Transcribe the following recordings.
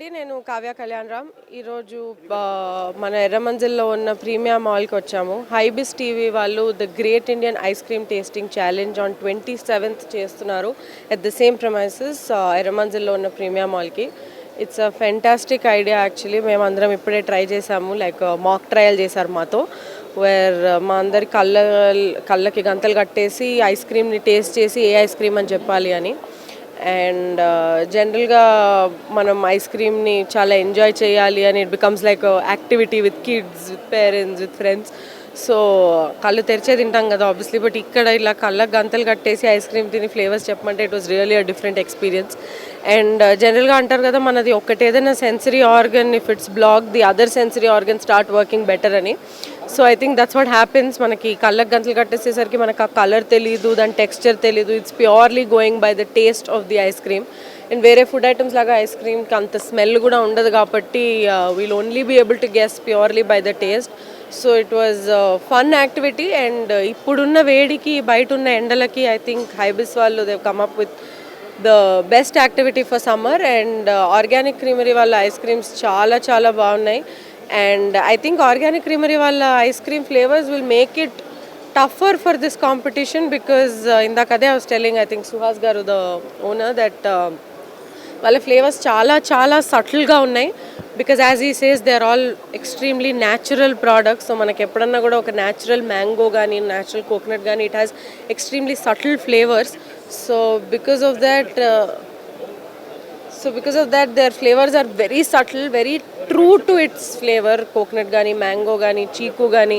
అండి నేను కావ్య కళ్యాణ్ రామ్ ఈరోజు మన ఎర్రమంజిల్లో ఉన్న ప్రీమియం మాల్కి వచ్చాము. హైబిస్ టీవీ వాళ్ళు the great Indian ice cream tasting challenge on twenty seventh చేస్తున్నారు ఎట్ ద సేమ్ ప్రమైసెస్ ఎర్రమంజిల్లో ఉన్న ప్రీమియం మాల్కి it's a fantastic idea actually మేము అందరం ఇప్పుడే ట్రై చేసాము. లైక్ మాక్ ట్రయల్ చేశారు మాతో. వేర్ మా అందరి కళ్ళ కళ్ళకి గంతలు కట్టేసి ఐస్ క్రీమ్ని టేస్ట్ చేసి ఏ ఐస్ క్రీమ్ అని చెప్పాలి అని. అండ్ జనరల్గా uh, మనం ఐస్ క్రీమ్ని చాలా ఎంజాయ్ చేయాలి అని it becomes like activity with kids with parents with friends so కళ్ళు తెరిచే తింటాం కదా ఆబ్వియస్లీ బట్ ఇక్కడ ఇలా కళ్ళకు గంతలు కట్టేసి ఐస్ క్రీమ్ తిని ఫ్లేవర్స్ చెప్పమంటే it was really a different experience and జనరల్గా అంటారు కదా మనది ఒకటేదైనా sensory organ if it's block the other sensory organ start working better అని. So I think that's what happens మనకి కళ్ళకు గంటలు కట్టేసేసరికి మనకు ఆ కలర్ తెలీదు దాని టెక్స్చర్ తెలీదు. It's purely going by the taste of the ice cream and వేరే ఫుడ్ ఐటమ్స్ లాగా ఐస్ క్రీమ్కి అంత స్మెల్ కూడా ఉండదు కాబట్టి we'll only be able to guess purely by the taste so it was fun activity and ఇప్పుడున్న వేడికి బయట ఉన్న ఎండలకి ఐ థింక్ హైబిస్ వాళ్ళు they've come up with the best activity for summer and organic creamery వాళ్ళ ice creams చాలా చాలా బాగున్నాయి. And I think organic creamery వాళ్ళ ice cream flavours will make it tougher for this competition because ఇందాక అదే was telling I think Suhas గారు the owner that వాళ్ళ flavours చాలా చాలా సటిల్గా ఉన్నాయి. Because as he says they are all extremely natural products so మనకి ఎప్పుడన్నా కూడా ఒక న్యాచురల్ మ్యాంగో కానీ న్యాచురల్ కోకోనట్ కానీ it has extremely subtle flavours so because of that so because of that their flavours are very subtle very true to its flavour coconut కానీ mango కానీ చీకు కానీ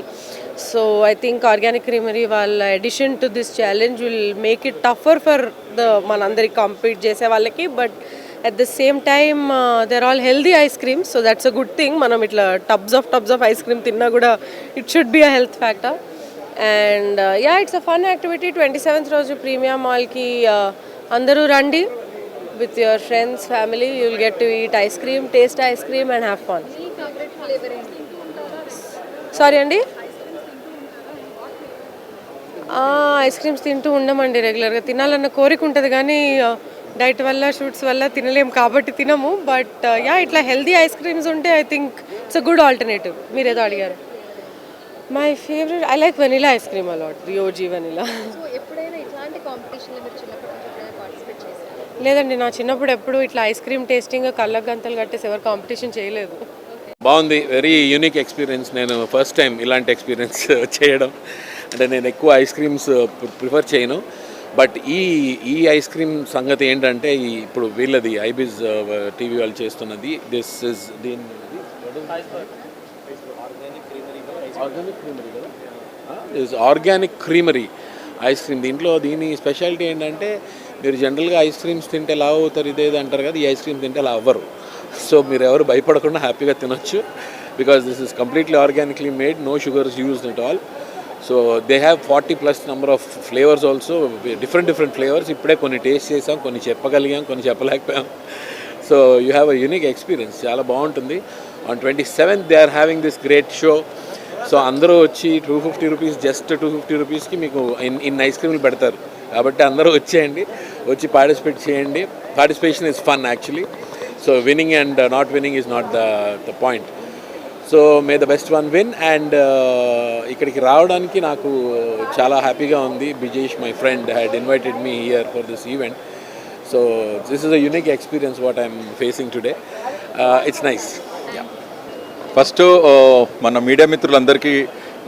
so I think organic creamery వాళ్ళ edition to this challenge will make it tougher for the మనందరికి compete చేసే వాళ్ళకి. But at the same time they're all healthy ice creams so that's a good thing మనం ఇట్లా tubs of tubs of ice cream తిన్నా కూడా it should be a health factor and yeah it's a fun activity twenty seventh రోజు premium మాల్కి అందరూ రండి. With your friends, family, you'll get to eat ice cream, taste ice cream, and have fun. Sorry అండి ice creams తింటూ ఉండమండి రెగ్యులర్గా తినాలన్న కోరిక ఉంటుంది కానీ డైట్ వల్ల షూట్స్ వల్ల తినలేం కాబట్టి తినము. బట్ యా ఇట్లా హెల్దీ ఐస్ క్రీమ్స్ ఉంటే I think it's a good alternative మీరు ఏదో అడిగారు my favourite I like vanilla ice cream a lot OG vanilla ఎప్పుడైనా ఇట్లాంటి కాంపిటీషన్లో మీరు చిన్నప్పటి నుంచి ఎప్పుడైనా పార్టిసిపేట్ చేశారా లేదండి నా చిన్నప్పుడు ఎప్పుడు ఇట్లా ఐస్ క్రీమ్ టేస్టింగ్ కళ్ళకు గంతలు కట్టేసి ఎవరు కాంపిటీషన్ చేయలేదు. బాగుంది. వెరీ యూనిక్ ఎక్స్పీరియన్స్ నేను ఫస్ట్ టైం ఇలాంటి ఎక్స్పీరియన్స్ చేయడం. అంటే నేను ఎక్కువ ఐస్ క్రీమ్స్ ప్రిఫర్ చేయను. బట్ ఈ ఈ ఐస్ క్రీమ్ సంగతి ఏంటంటే ఇప్పుడు వీళ్ళది ఐబిజ్ టీవీ వాళ్ళు చేస్తున్నది దిస్ ఇస్ దీని organic organic creamery ice cream దీంట్లో దీని స్పెషాలిటీ ఏంటంటే మీరు జనరల్గా ఐస్ క్రీమ్స్ తింటే లావ్ అవుతారు ఇదేది అంటారు కదా ఈ ఐస్ క్రీమ్ తింటే అలా అవ్వరు. సో మీరు ఎవరు భయపడకుండా హ్యాపీగా తినొచ్చు. Because this is completely organically made no sugars used at all so they have forty plus number of flavours also different different flavours ఇప్పుడే కొన్ని టేస్ట్ చేసాం కొన్ని చెప్పగలిగాం కొన్ని చెప్పలేకపోయాం. So you have a unique experience చాలా బాగుంటుంది. On twenty seventh they are having this great show so అందరూ వచ్చి two fifty rupees just two fifty రూపీస్కి మీకు ఇన్ ఇన్ ఐస్ క్రీమ్లు పెడతారు. కాబట్టి అందరూ వచ్చేయండి. వచ్చి పార్టిసిపేట్ చేయండి. Participation is fun actually so winning and not winning is not the the point so may the best one win and ఇక్కడికి రావడానికి నాకు చాలా హ్యాపీగా ఉంది. Bijesh my friend had invited me here for this event so this is a unique experience what I'm facing today it's nice yeah first మన media మిత్రులందరికీ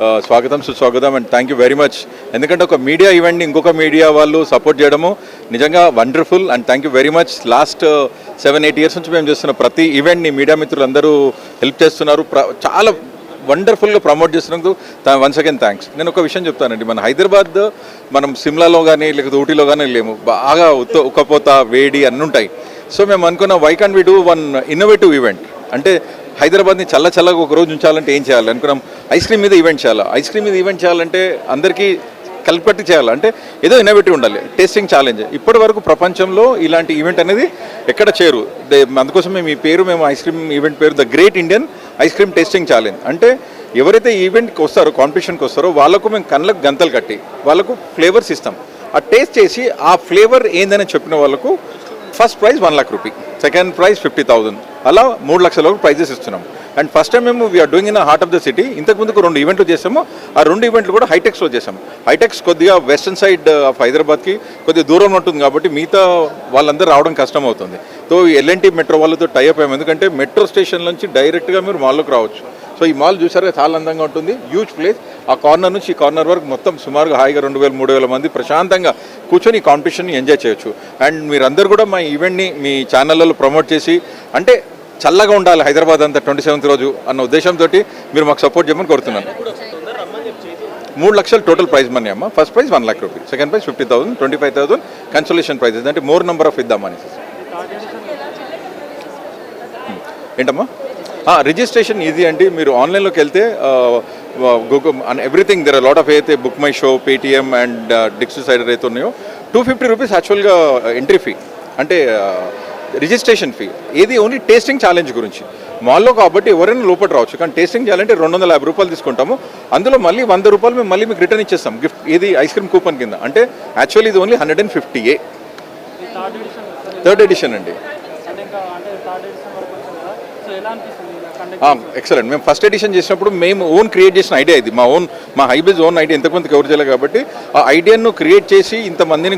uh, స్వాగతం సుస్వాగతం. And thank you very much ఎందుకంటే ఒక media ఈవెంట్ని ఇంకొక media వాళ్ళు support చేయడము నిజంగా wonderful and thank you very much. Last seven eight years నుంచి మేము చేస్తున్న ప్రతి ఈవెంట్ని మీడియా మిత్రులందరూ హెల్ప్ చేస్తున్నారు. ప్ర- చాలా వండర్ఫుల్గా ప్రమోట్ చేస్తున్నందుకు వన్స్ అగైన్ థ్యాంక్స్ నేను ఒక విషయం చెప్తానండి. మన హైదరాబాద్ మనం సిమ్లాలో కానీ లేకపోతే ఊటీలో కానీ లేము. బాగా ఉత్త ఉక్కపోత వేడి అన్నీ ఉంటాయి. సో మేము అనుకున్న why can we do one innovative event అంటే హైదరాబాద్ని చల్ల చల్లగా ఒక రోజు ఉంచాలంటే ఏం చేయాలి? అనుకున్నాం. ఐస్ క్రీమ్ మీద ఈవెంట్ చేయాలి? ఐస్ క్రీమ్ మీద ఈవెంట్ చేయాలంటే అందరికీ కలిపట్టి చేయాలి. అంటే ఏదో ఇన్నోవేటివ్ ఉండాలి. టేస్టింగ్ ఛాలెంజ్ ఇప్పటి వరకు ప్రపంచంలో ఇలాంటి ఈవెంట్ అనేది ఎక్కడ చేరు? దే- అందుకోసం మేము ఈ పేరు మేము ఐస్ క్రీమ్ ఈవెంట్ పేరు the great Indian ice cream tasting challenge అంటే ఎవరైతే ఈవెంట్కి వస్తారో కాంపిటీషన్కి వస్తారో వాళ్ళకు మేము కళ్ళకు గంతలు కట్టి వాళ్ళకు ఫ్లేవర్స్ ఇస్తాం. ఆ టేస్ట్ చేసి ఆ ఫ్లేవర్ ఏందని చెప్పిన వాళ్ళకు first prize one lakh rupee second prize fifty thousand అలా మూడు లక్షల వరకు ప్రైజెస్ ఇస్తున్నాం. అండ్ ఫస్ట్ టైం మేము we are doing in heart of the city ఇంతకు ముందుకు రెండు ఈవెంట్లు చేసాము ఆ రెండు ఈవెంట్లు కూడా హైటెక్స్లో చేసాము హైటెక్స్ కొద్దిగా వెస్టర్న్ సైడ్ ఆఫ్ హైదరాబాద్కి కొద్దిగా దూరం ఉంటుంది కాబట్టి మిగతా వాళ్ళందరూ రావడం కష్టం అవుతుంది so L and T metro వాళ్ళతో టైప్ అయ్యాము. ఎందుకంటే మెట్రో స్టేషన్ నుంచి డైరెక్ట్గా మీరు మాల్లోకి రావచ్చు. సో ఈ మాల్ చూసారా చాలా అందంగా ఉంటుంది. హ్యూజ్ ప్లేస్ ఆ కార్నర్ నుంచి ఈ కార్నర్ వరకు మొత్తం సుమారుగా హాయిగా రెండు వేల మూడు వేల మంది ప్రశాంతంగా కూర్చొని ఈ కాంపిటీషన్ని ఎంజాయ్ చేయొచ్చు. అండ్ మీరందరూ కూడా మా ఈవెంట్ని మీ ఛానళ్ళలో ప్రమోట్ చేసి అంటే చల్లగా ఉండాలి హైదరాబాద్ అంతా ట్వంటీ సెవెంత్ రోజు అన్న ఉద్దేశంతో మీరు మాకు సపోర్ట్ చేయమని కోరుతున్నాను. మూడు లక్షలు టోటల్ ప్రైజ్ మనీ అమ్మ. First prize one lakh rupee second prize fifty thousand twenty five thousand consolation hmm. Prizes అంటే మోర్ నెంబర్ ఆఫ్ ఇద్దామని ఏంటమ్మా? రిజిస్ట్రేషన్ ఈజీ అండి మీరు ఆన్లైన్లోకి వెళ్తే Google everything there lot of అయితే book my show Paytm and డిక్స్ సైడర్ అయితే ఉన్నాయో టూ ఫిఫ్టీ రూపీస్ యాక్చువల్గా ఎంట్రీ ఫీ అంటే uh, రిజిస్ట్రేషన్ ఫీ. ఏది ఓన్లీ టేస్టింగ్ ఛాలెంజ్ గురించి. మాల్లో కాబట్టి ఎవరైనా లోపల రావచ్చు. కానీ టేస్టింగ్ చేయాలంటే రెండు వందల యాభై రూపాయలు తీసుకుంటాము. అందులో మళ్ళీ వంద రూపాయలు మేము మళ్ళీ మీకు రిటర్న్ ఇచ్చేస్తాం. గిఫ్ట్ ఇది ఐస్ క్రీమ్ కూపన్ కింద. అంటే యాక్చువల్లీ ఇది only hundred and fifty A. Third edition అండి. ఎక్సలెంట్ మేము ఫస్ట్ ఎడిషన్ చేసినప్పుడు మేము ఓన్ క్రియేట్ చేసిన ఐడియా ఇది. మా ఓన్ మా హైబేజ్ ఓన్ ఐడియా. ఎంతమంది కవర్ చేయాలి కాబట్టి ఆ ఐడియాను క్రియేట్ చేసి ఇంతమందిని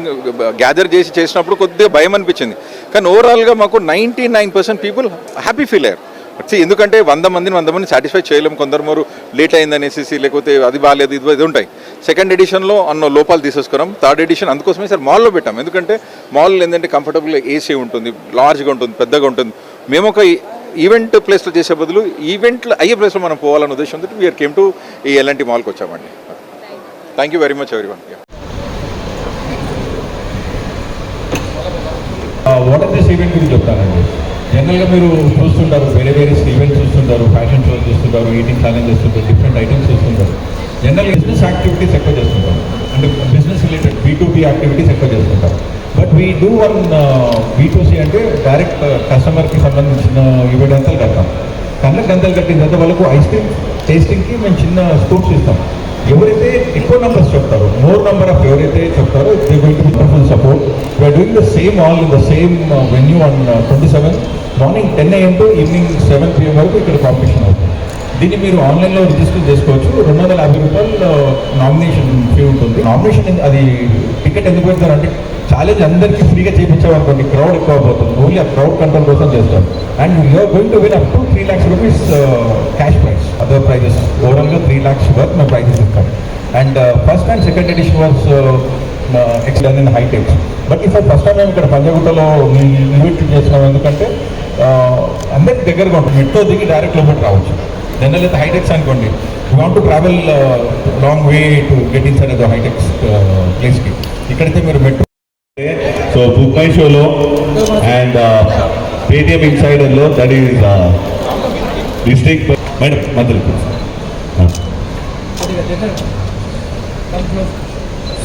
గ్యాదర్ చేసి చేసినప్పుడు కొద్దిగా భయం అనిపించింది. కానీ ఓవరాల్గా మాకు ninety nine percent people happy feel అయ్యారు See, ఎందుకంటే వంద మందిని వంద మంది సాటిస్ఫై చేయలేము. కొందరు మూరు లేట్ అయిందనేసి లేకపోతే అది బాగాలేదు ఇది ఇది ఉంటాయి. సెకండ్ ఎడిషన్లో అన్న లోపాలు తీసేసుకున్నాం. థర్డ్ ఎడిషన్ అందుకోసమే సార్ మాల్లో పెట్టాం. ఎందుకంటే మాల్ ఏంటంటే కంఫర్టబుల్ ఏసీ ఉంటుంది లార్జ్గా ఉంటుంది పెద్దగా ఉంటుంది. మేము ఒక ఈవెంట్ ప్లేస్లో చేసే బదులు ఈవెంట్లు అయ్యే ప్లేస్లో మనం పోవాలనే ఉద్దేశంతో వీఆర్ కేమ్ టు ఈ ఎల్ఎన్టీ మాల్కి వచ్చామండి. Thank you very much everyone what are this event గురించి చెప్తానండి. జనరల్గా మీరు చూస్తుంటారు వేరే వేరే ఈవెంట్స్ చూస్తుంటారు ఫ్యాషన్ షోస్ చూస్తుంటారు ఈటింగ్ ఛాలెంజ్ చేస్తుంటారు డిఫరెంట్ ఐటమ్స్ చూస్తుంటారు. జనరల్ బిజినెస్ యాక్టివిటీస్ ఎక్కువ చేస్తుంటారు. అంటే business related B to B activities ఎక్కువ చేస్తుంటారు. But we do one B to C అంటే డైరెక్ట్ కస్టమర్కి uh, సంబంధించిన ఈవెంట్ అంతా కడతాం. కళ్ళకి గంతలు కట్టిన తర్వాత వాళ్ళకు ఐస్ క్రీమ్ టేస్టింగ్కి మేము చిన్న స్కూప్స్ ఇస్తాం. ఎవరైతే ఎక్కువ నంబర్స్ చెప్తారో మోర్ నంబర్ ఆఫ్ ఎవరైతే చెప్తారో they going to full support we are doing the same all in the same venue on twenty seven morning ten AM to evening seven PM వరకు ఇక్కడ కాంపిటీషన్ అవుతుంది. దీన్ని మీరు ఆన్లైన్లో రిజిస్టర్ చేసుకోవచ్చు. రెండు వందల యాభై రూపాయలు నామినేషన్ ఫీ ఉంటుంది. నామినేషన్ అది టికెట్ ఎందుకు పెడతారంటే ఛాలెంజ్ అందరికీ ఫ్రీగా చేయించామనుకోండి క్రౌడ్ ఎక్కువ పోతుంది ఓన్లీ ఆ క్రౌడ్ కంట్రోల్ కోసం చేస్తాం and you are going to win up to three lakhs rupees cash prize. Other prizes. ఓవరాల్గా త్రీ ల్యాక్స్ వరకు మేము ప్రైజెస్ ఇస్తాం and first and second edition was excellent in Hitec but ఇప్పుడు ఫస్ట్ టైం మేము ఇక్కడ పంజాగుట్టలో invite చేస్తున్నాం. ఎందుకంటే అందరికి దగ్గరగా ఉంటుంది. మెట్రో దిగి డైరెక్ట్ లోపల రావచ్చు. జనరల్ అయితే హైటెక్స్ అనుకోండి. You want to travel long way to get inside the Hitex ప్లేస్కి ఇక్కడైతే మీరు మెట్రో సో బుక్ మై షోలో అండ్ పేటిఎం ఇన్సైడర్లో దట్ ఈస్ డిస్ట్రిక్ట్ మేడం మంత్రి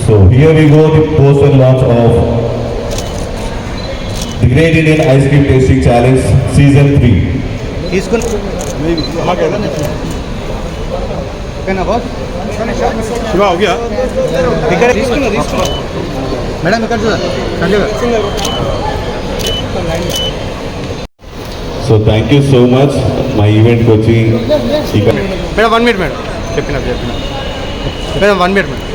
so here we go the poster launch of the great Indian ice cream tasting challenge season three so thank you so much మా ఈవెంట్కి వచ్చి ఇక్కడ madam one minute madam చెప్పిన చెప్పిన madam one minute madam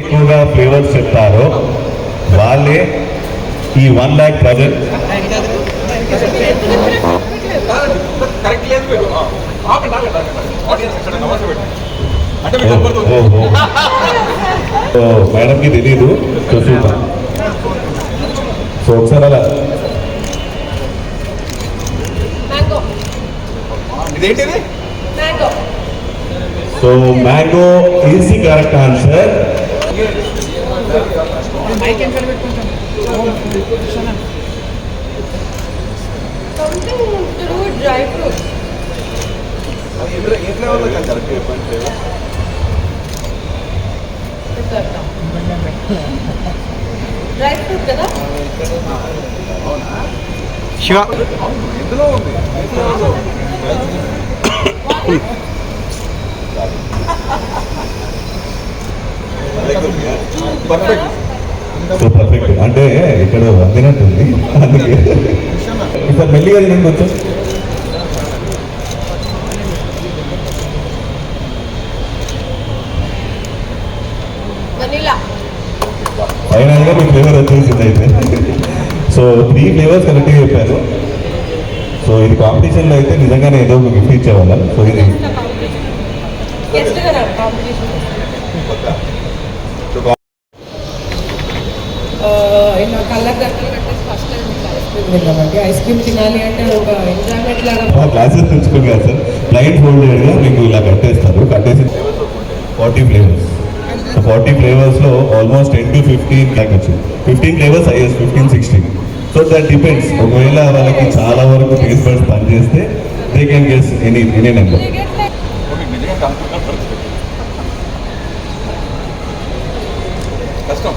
ఎక్కువగా flavours చెప్తారో వాళ్ళే ఈ వన్ ల్యాక్ ప్రజెంట్ సో మేడంకి తెలీదు. సో చూద్దాం సో ఒకసారి అలా మ్యాంగో ఇదేంటిది mango so mango easy correct answer something to do dry fruits dry fruit కదా శివ సో పర్ఫెక్ట్ అంటే ఇక్కడ అందినట్టుంది అందుకే. సార్ మెల్లిగా తినండి కొంచెం. వనీలా ఫైనల్గా మీ ఫ్లేవర్ వచ్చేసింది అయితే. సో త్రీ ఫ్లేవర్స్ కరెక్ట్గా చెప్పారు. సో ఇది కాంపిటీషన్లో అయితే నిజంగానే ఏదో ఒక గిఫ్ట్ ఇచ్చేవాళ్ళం. సో ఇది గెస్ట్ కదా కాంపిటీషన్ ఇలా కళ్ళ గంటలు కట్టేసి ఫస్ట్ టైం ఐస్ క్రీమ్ తిన్నామండి ఐస్ క్రీమ్ తినాలి అంటే ఒక ఎంజాయ్మెంట్ లాగా మా క్లాసెస్ తెచ్చుకోరు కదా సార్. బ్లైండ్ ఫోల్డెడ్గా మీకు ఇలా కట్టేస్తారు. కట్టేసి ఫార్టీ ఫ్లేవర్స్ సో ఫార్టీ ఫ్లేవర్స్లో ఆల్మోస్ట్ టెన్ టు ఫిఫ్టీన్ దాకా వచ్చింది. Fifteen flavours is fifteen sixteen so that depends ఒకవేళ వాళ్ళకి చాలా వరకు టేస్ట్ బడ్స్ పనిచేస్తే they can guess any any number కష్టం.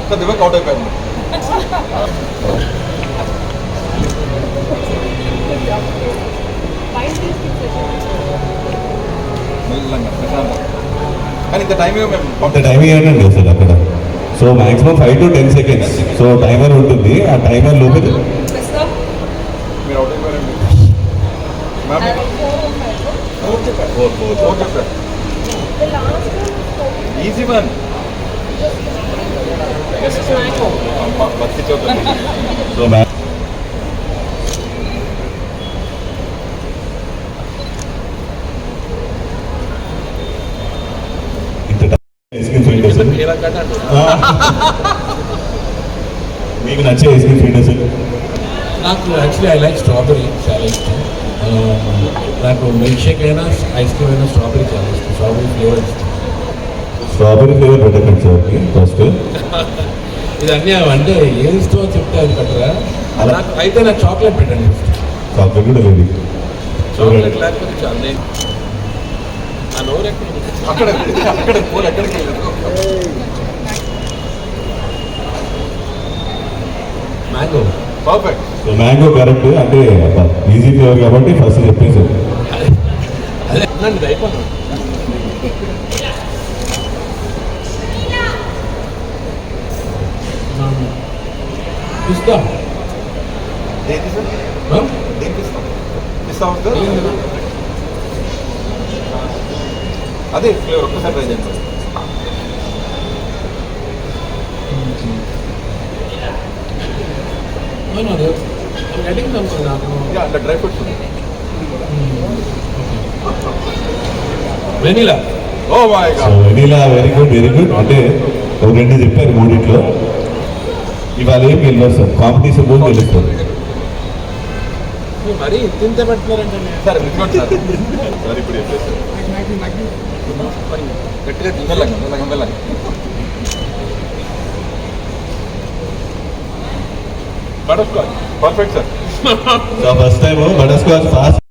ఒక్క దివ్వకి అవుట్ అయిపోయాను మెల్లగా, ప్రశాంతంగా. కానీ ఇంత టైం ఏమో మేము కొంత టైం ఇవ్వండి అసలు అక్కడ so maximum five to ten seconds so timer ఉంటుంది ఆ టైమర్ లోపల మీరు అవుట్ అయిపోయారండి మ్యామ్ ఫోర్ ఫోర్ చెప్పారు ఈజీ వన్ అమ్మ బతికి చూద్దాం సో మీకు నచ్చే ఐస్ క్రీమ్స్ ఏంటి అసలు నాకు యాక్చువల్లీ ఐ లైక్ స్ట్రాబెరీ చాలా ఇష్టం నాకు మిల్క్ షేక్ అయినా ఐస్ క్రీమ్ అయినా స్ట్రాబెరీ చాలా ఇష్టం స్ట్రాబెరీ ఫ్లేవర్ ఇష్టం స్ట్రాబెరీ ఫ్లేవర్ పెట్టకండి సార్ ఫస్ట్ ఇది అన్నీ అంటే ఏది ఇష్టమో చెప్తే అది కట్టరా అలా. నాకు అయితే నాకు చాక్లెట్ పెట్టండి చాక్లెట్ కూడా లేదు చాక్లెట్ లేకపోతే చాలా? అక్కడ అక్కడ ఫోన్ ఎక్కడికి వెళ్ళదు mango perfect so mango correct అంటే ఈజీ ఫ్లేవర్ కాబట్టి ఫస్ట్ చెప్పేసారు అదే అదే అన్నాను అయిపోయింది ఇస్తాం దేనికి సార్ ఆ? దేనికి ఇస్తాం ఇస్తాం సార్ అదే ఫ్లేవర్ ఒక్కసారి ట్రై చేయండి sir No, no, no. I'm getting some నాకు యా అంటే డ్రై ఫ్రూట్స్ ఉంది vanilla oh my so God vanilla very good very good అంటే ఒక రెండు చెప్పారు మూడిట్లో ఇవాళ ఏం గెలవాలి సార్ కాంపిటీషన్ కూడా గెలుస్తారు మరీ తింటే పెడుతున్నారంటే సార్ ఇదిగోండి సార్ సార్ ఇప్పుడు చెప్పేసి గట్టిగా మెల్లగా మెల్లగా మెల్లగా butter scotch perfect sir so first time butter scotch fast